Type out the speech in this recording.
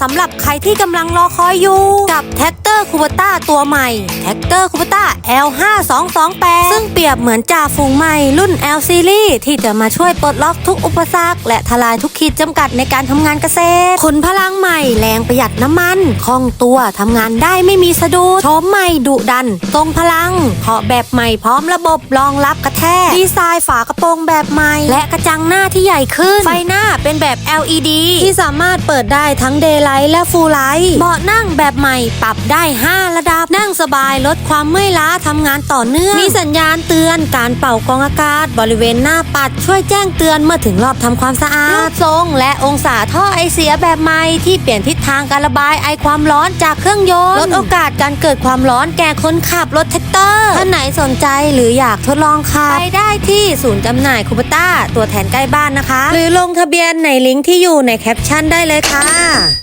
สำหรับใครที่กำลังรอคอยอยู่กับแท็กเตอร์คูเบต้าตัวใหม่แท็ก เตอร์คูเบต้า L5228 ซึ่งเปรียบเหมือนจ่าฝูงใหม่รุ่น L Series ที่จะมาช่วยปลดล็อกทุกอุปสรรค และทลายทุกขีดจำกัดในการทำงานเกษตรขนพลังใหม่แรงประหยัดน้ำมันคล่องตัวทำงานได้ไม่มีสะดุดโฉมใหม่ดุดัน ทรงพลังเพาะแบบใหม่พร้อมระบบรองรับกระแทกดีไซน์ฝากระโปรงแบบใหม่ และกระจังหน้าที่ใหญ่ขึ้น ไฟหน้าเป็นแบบ LED ที่สามารถเปิดได้ทั้ง Daylight และ Full Light เบาะนั่งแบบใหม่ปรับได้ 5 ระดับนั่ง บายลดความเมื่อยล้าทำงานต่อเนื่อง มีสัญญาณเตือนการเป่ากองอากาศ บริเวณหน้าปัดช่วยแจ้งเตือนเมื่อถึงรอบทำความสะอาดรูปทรงและองศาท่อไอเสียแบบใหม่ที่เปลี่ยนทิศทางการระบายไอความร้อนจากเครื่องยนต์ลดโอกาสการเกิดความร้อนแก่คนขับรถแท็กเตอร์ท่านไหนสนใจหรืออยากทดลองขับไปได้ที่ศูนย์จำหน่ายคูปต้าตัวแทนใกล้บ้านนะคะ หรือลงทะเบียนในลิงก์ที่อยู่ในแคปชั่นได้เลยค่ะ